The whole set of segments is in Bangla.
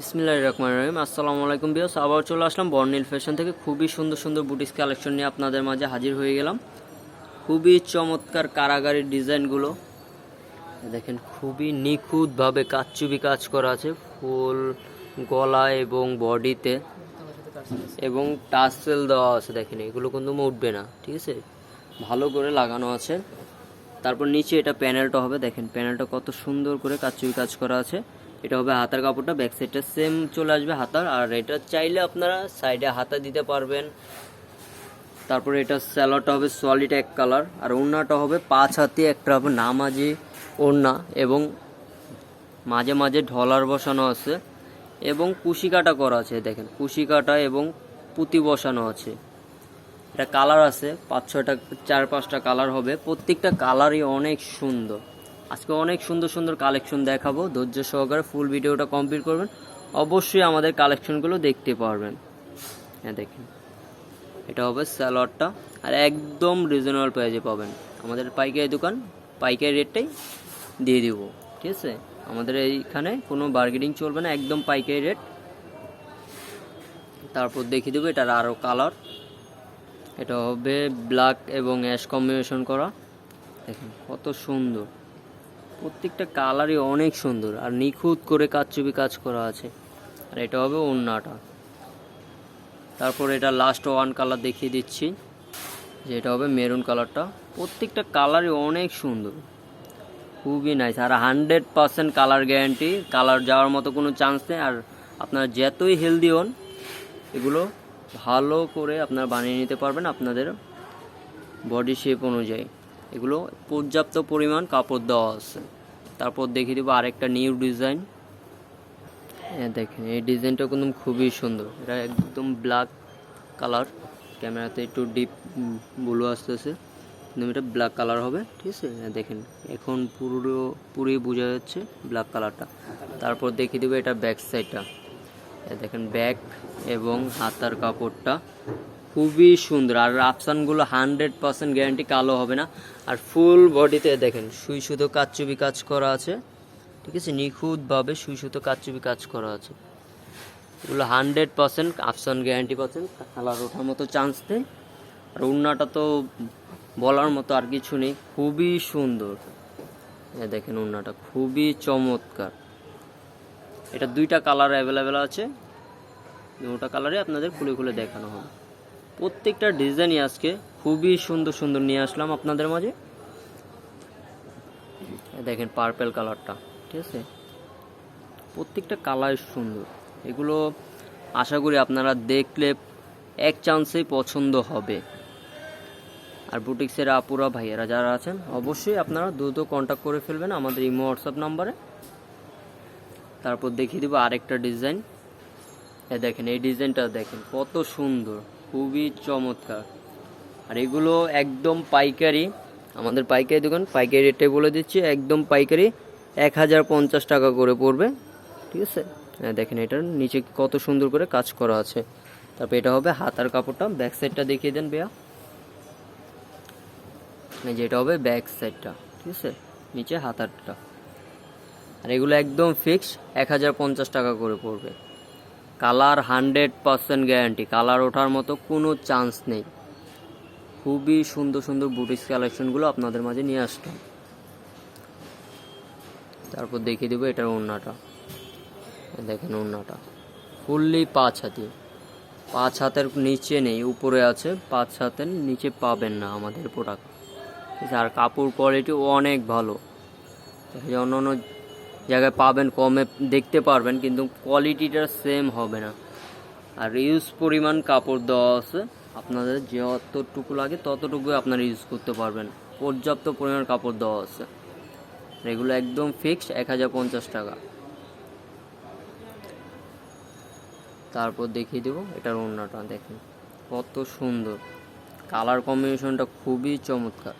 বিসমিল্লাহ রহমান রহিম। আসসালামু আলাইকুম বিয়স আবার চলে আসলাম বর্ণিল ফ্যাশন থেকে। খুবই সুন্দর সুন্দর বুটিক্স কালেকশন নিয়ে আপনাদের মাঝে হাজির হয়ে গেলাম। খুবই চমৎকার কারাগারির ডিজাইনগুলো। দেখেন, খুবই নিখুঁতভাবে কাচ্চুবি কাজ করা আছে ফুল গলা এবং বডিতে। এবং টাসেল দেওয়া আছে, দেখেন, এগুলো কিন্তু উঠবে না, ঠিক আছে? ভালো করে লাগানো আছে। তারপর নিচে এটা প্যানেলটা হবে, দেখেন, প্যানেলটা কত সুন্দর করে কাচুই কাজ করা আছে। এটা হবে হাতার কাপড়টা ব্যাক সাইডটা সেম চলে আসবে হাতার, আর এটা চাইলে আপনারা সাইডে হাতা দিতে পারবেন। তারপরে এটা স্যালোটা হবে সলিড এক কালার আর ওড়নাটা হবে পাঁচ হাতি, একটা হবে নামাজি ওড়না, এবং মাঝে মাঝে ঢলার বসানো আছে, এবং কুশি কাটা করা আছে, দেখেন কুশি কাটা এবং পুঁতি বসানো আছে। এটা কালার আছে, পাঁচ ছয়টা, চার পাঁচটা কালার হবে, প্রত্যেকটা কালারই অনেক সুন্দর। আজকে অনেক সুন্দর সুন্দর কালেকশন দেখাবো। ধৈর্য সহকারে ফুল ভিডিওটা কমপ্লিট করবেন। অবশ্যই আমাদের কালেকশনগুলো দেখতে পারবেন। হ্যাঁ দেখেন। এটা হবে স্যালোয়ারটা। আর একদম রিজনেবল প্রাইজে পাবেন। আমাদের পাইকারি দোকান, পাইকারি রেটটাই দিয়ে দিব। ঠিক আছে? আমাদের এইখানে কোনো বার্গেনিং চলবে না, একদম পাইকারি রেট তারপর দেখিয়ে দেবো, এটার আরও কালার এটা হবে ব্ল্যাক এবং অ্যাশ কম্বিনেশন করা। দেখেন, কত সুন্দর। প্রত্যেকটা কালারই অনেক সুন্দর, আর নিখুঁত করে কাচচুপি কাজ করা আছে। আর এটা হবে ওড়নাটা তারপর এটা লাস্ট ওয়ান কালার দেখিয়ে দিচ্ছি, যে এটা হবে মেরুন কালারটা প্রত্যেকটা কালারই অনেক সুন্দর। খুবই নাইস আর hundred percent colour guarantee colour যাওয়ার মতো কোনো চান্স নেই। আর আপনারা যতই হেলদি হন, এগুলো ভালো করে আপনারা বানিয়ে নিতে পারবেন আপনাদের বডি শেপ অনুযায়ী। এগুলো পর্যাপ্ত পরিমাণ কাপড় দেওয়া আছে। তারপর দেখিয়ে দেবো আরেকটা নিউ ডিজাইন। হ্যাঁ দেখেন, এই ডিজাইনটা কিন্তু খুবই সুন্দর। এটা একদম ব্ল্যাক কালার। ক্যামেরাতে একটু ডিপ ব্লু আসতেছে। কিন্তু এটা ব্ল্যাক কালার হবে, ঠিক আছে? হ্যাঁ দেখেন, এখন পুরো পুরোই বোঝা যাচ্ছে ব্ল্যাক কালারটা। তারপর দেখিয়ে দেবো এটা ব্যাক সাইডটা। দেখেন, ব্যাক এবং হাতার কাপড়টা। খুবই সুন্দর। আর আফসানগুলো হান্ড্রেড পার্সেন্ট গ্যারান্টি কালো হবে না। আর ফুল বডিতে দেখেন, সুই সুতো কাচ্চুবি কাজ করা আছে। ঠিক আছে, নিখুঁতভাবে সুই সুতো কাচ্চুবি কাজ করা আছে। এগুলো হান্ড্রেড পার্সেন্ট আফসান গ্যারান্টি পাচ্ছেন। কালার ওঠার মতো চান্স নেই। আর উন্নাটা তো বলার মতো আর কিছু নেই। খুবই সুন্দর। দেখেন উন্নাটা, খুবই চমৎকার। এটা দুইটা কালার অ্যাভেলেবেল আছে। দুটা কালারে আপনাদের খুলে খুলে দেখানো হবে। প্রত্যেকটা ডিজাইনই আজকে খুবই সুন্দর সুন্দর নিয়ে আসলাম আপনাদের মাঝে। দেখেন পার্পেল কালারটা ঠিক আছে? প্রত্যেকটা কালার সুন্দর। এগুলো আশা করি আপনারা দেখলে এক চান্সেই পছন্দ হবে। আর বুটিক্সের আপুরা, ভাইয়েরা যারা আছেন, অবশ্যই আপনারা দ্রুত কন্ট্যাক্ট করে ফেলবেন আমাদের ইমো হোয়াটসঅ্যাপ নাম্বারে তারপর দেখিয়ে দেবো আরেকটা ডিজাইন। এ দেখেন, এই ডিজাইনটা দেখেন, কত সুন্দর। খুবই চমৎকার। আর এগুলো একদম পাইকারি, আমাদের পাইকারি দোকান, পাইকারি রেটে বলে দিচ্ছি, একদম পাইকারি এক হাজার পঞ্চাশ টাকা করে পড়বে, ঠিক আছে? হ্যাঁ দেখেন এটার নিচে কত সুন্দর করে কাজ করা আছে। তারপর এটা হবে হাতার কাপড়টা, ব্যাক সাইডটা দেখিয়ে দেন বেয়া এই যে এটা হবে ব্যাক সাইডটা, ঠিক আছে? নিচে হাতারটা। আর এগুলো একদম ফিক্স এক হাজার পঞ্চাশ টাকা করে পড়বে। Colour hundred percent guarantee. Colour ওঠার মতো কোনো চান্স নেই। খুবই সুন্দর সুন্দর বুটিক্স কালেকশনগুলো আপনাদের মাঝে নিয়ে আসলাম। তারপর দেখিয়ে দেবো এটার ওড়নাটা। দেখেন ওড়নাটা। ফুললি পাঁচ হাতি। পাঁচ হাতের নিচে নেই, উপরে আছে। পাঁচ হাতের নিচে পাবেন না আমাদের প্রোডাক্ট আর কাপড় কোয়ালিটি অনেক ভালো। অন্য অন্য জায়গায় পাবেন, কমে দেখতে পারবেন, কিন্তু কোয়ালিটিটা সেম হবে না। আর ইউজ পরিমাণ কাপড় দেওয়া আছে, আপনাদের যতটুকু লাগে ততটুকুই আপনারা ইউজ করতে পারবেন। পর্যাপ্ত পরিমাণ কাপড় দেওয়া আছে। এগুলো একদম ফিক্সড এক হাজার পঞ্চাশ টাকা। তারপর দেখিয়ে দেবো, এটার ওড়নাটা দেখেন, কত সুন্দর। কালার কম্বিনেশনটা খুবই চমৎকার।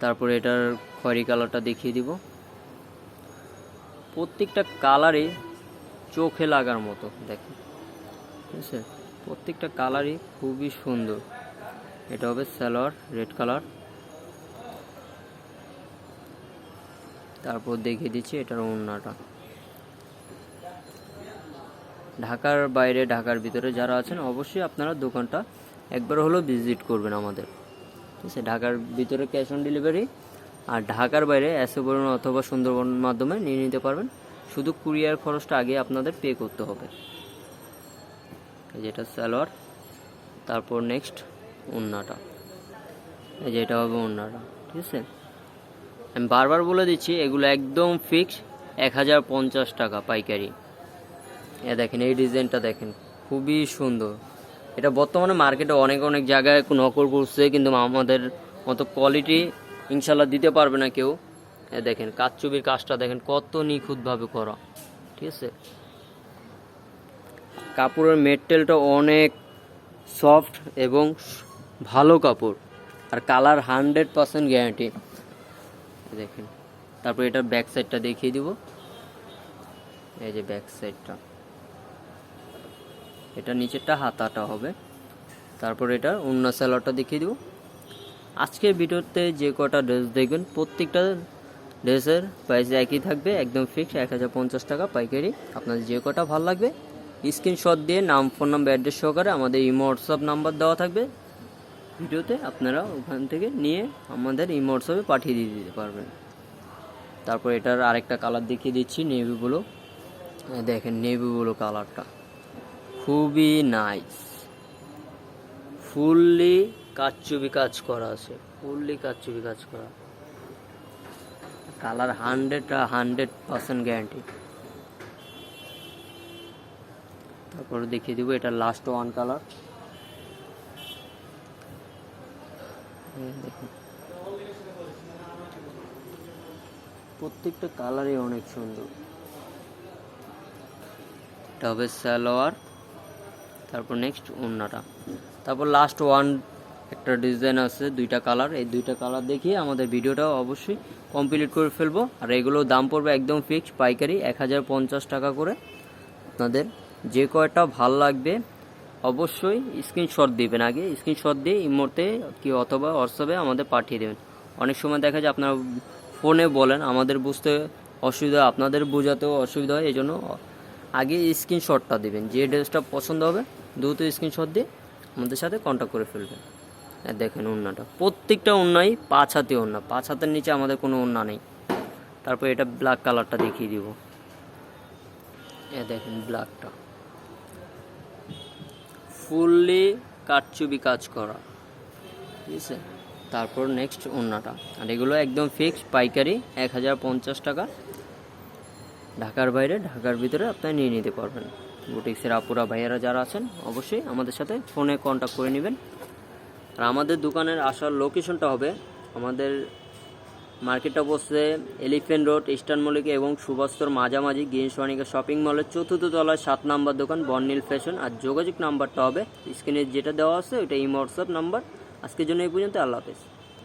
তারপর এটার খয়েরি কালারটা দেখিয়ে দিব। প্রত্যেকটা কালারই চোখে লাগার মতো, দেখেন। ঠিক আছে? প্রত্যেকটা কালারই খুবই সুন্দর। এটা হবে সালোয়ার, রেড কালার। তারপর দেখিয়ে দিচ্ছি এটার ওড়নাটা। ঢাকার বাইরে, ঢাকার ভিতরে যারা আছেন, অবশ্যই আপনারা দোকানটা একবার হলেও ভিজিট করবেন আমাদের। ঠিক আছে? ঢাকার ভিতরে ক্যাশ অন ডেলিভারি আর ঢাকার বাইরে অ্যাসোবরণ অথবা সুন্দরবন মাধ্যমে নিয়ে নিতে পারবেন। শুধু কুরিয়ার খরচটা আগে আপনাদের পে করতে হবে। যেটা সালোয়ার, তারপর নেক্সট ওন্নাটা। এই যে এটা হবে ওন্নাটা, ঠিক আছে? আমি বারবার বলে দিচ্ছি, এগুলো একদম ফিক্সড এক হাজার পঞ্চাশ টাকা পাইকারি। এ দেখেন, এই ডিজাইনটা দেখেন, খুবই সুন্দর। এটা বর্তমানে মার্কেটে অনেক অনেক জায়গায় নকল করছে কিন্তু আমাদের মতো কোয়ালিটি ইনশাল্লাহ দিতে পারবে না কেউ। দেখেন কাচ্চুবির কাজটা দেখেন, কত নিখুঁতভাবে করা। ঠিক আছে? কাপড়ের মেটেরিয়ালটা অনেক সফট এবং ভালো কাপড়। আর কালার হান্ড্রেড পার্সেন্ট গ্যারান্টি। দেখেন, তারপর এটার ব্যাক সাইডটা দেখিয়ে দিব। এই যে ব্যাক সাইডটা। এটা নিচেরটা হাতাটা হবে। তারপর এটা অন্য স্যালাডটা দেখিয়ে দিব। আজকের ভিডিওতে যে কটা ড্রেস দেখবেন, প্রত্যেকটা ড্রেসের প্রাইস একই থাকবে, একদম ফিক্স এক হাজার পঞ্চাশ টাকা পাইকারি। আপনাদের যে কটা ভালো লাগবে স্ক্রিনশট দিয়ে নাম ফোন নাম্বার অ্যাড্রেস সহকারে আমাদের ইমো হোয়াটসঅ্যাপ নাম্বার দেওয়া থাকবে। ভিডিওতে আপনারা ওখান থেকে নিয়ে আমাদের ইমো হোয়াটসঅ্যাপে পাঠিয়ে দিয়ে দিতে পারবেন। তারপর এটার আরেকটা কালার দেখিয়ে দিচ্ছি নেভিগুলো দেখেন নেভিগুলো কালারটা খুবই নাইস ফুললি কাচচুবি কাজ করা আছে, ফুললি কাচচুবি কাজ করা। Colour hundred hundred percent guarantee. তারপর দেখিয়ে দিব এটা লাস্ট ওয়ান কালার দেখুন। প্রত্যেকটা কালারই অনেক সুন্দর। এটা হবে সালোয়ার, তারপর নেক্সট ওড়নাটা। তারপর লাস্ট ওয়ান একটা ডিজাইন আছে, দুইটা কালার এই দুইটা কালার দেখিয়ে আমাদের ভিডিওটা অবশ্যই কমপ্লিট করে ফেলব। আর এগুলোর দাম পড়বে একদম ফিক্সড পাইকারি এক হাজার পঞ্চাশ টাকা করে। আপনাদের যে কয়টা ভালো লাগবে অবশ্যই স্ক্রিনশট দিবেন আগে। স্ক্রিনশট দিয়ে ইমোতে কি অথবা হোয়াটসঅ্যাপে আমাদের পাঠিয়ে দেবেন। অনেক সময় দেখা যায় আপনারা ফোনে বলেন, আমাদের বুঝতে অসুবিধা, আপনাদের বোঝাতেও অসুবিধা হয়। এই জন্য আগে স্ক্রিনশটটা দিবেন। যে ড্রেসটা পছন্দ হবে, দ্রুত স্ক্রিনশট দিয়ে আমাদের সাথে কন্ট্যাক্ট করে ফেলবেন। দেখেন ওড়নাটা প্রত্যেকটা ওড়নাই পাঁচ হাতে ওড়না পাঁচ হাতের নিচে আমাদের কোনো ওড়না নেই। তারপর এটা ব্ল্যাক কালারটা দেখিয়ে দিব। এ, দেখেন ব্ল্যাকটা ফুললি কাটচুবি কাজ করা। ঠিক আছে? তারপর নেক্সট ওড়নাটা আর এগুলো একদম ফিক্সড পাইকারি এক হাজার পঞ্চাশ টাকা। ঢাকার বাইরে, ঢাকার ভিতরে আপনি নিয়ে নিতে পারবেন। বুটিক্সের আপুরা, ভাইয়েরা যারা আছেন, অবশ্যই আমাদের সাথে ফোনে কন্ট্যাক্ট করে নেবেন। আর আমাদের দোকানের আসার লোকেশনটা হবে আমাদের মার্কেটটা বসছে এলিফেন্ট রোড ইস্টার্ন মল্লিকা এবং সুভাস্তর মাঝামাঝি গ্রিন সোয়ানিকা শপিং মলের চতুর্থ তলায় সাত নাম্বার দোকান বর্নিল ফ্যাশন আর যোগাযোগ নাম্বারটা হবে স্ক্রিনে যেটা দেওয়া আছে ওইটা এই হোয়াটসঅ্যাপ নাম্বার আজকের জন্য এই পর্যন্ত, আল্লাহ হাফেজ।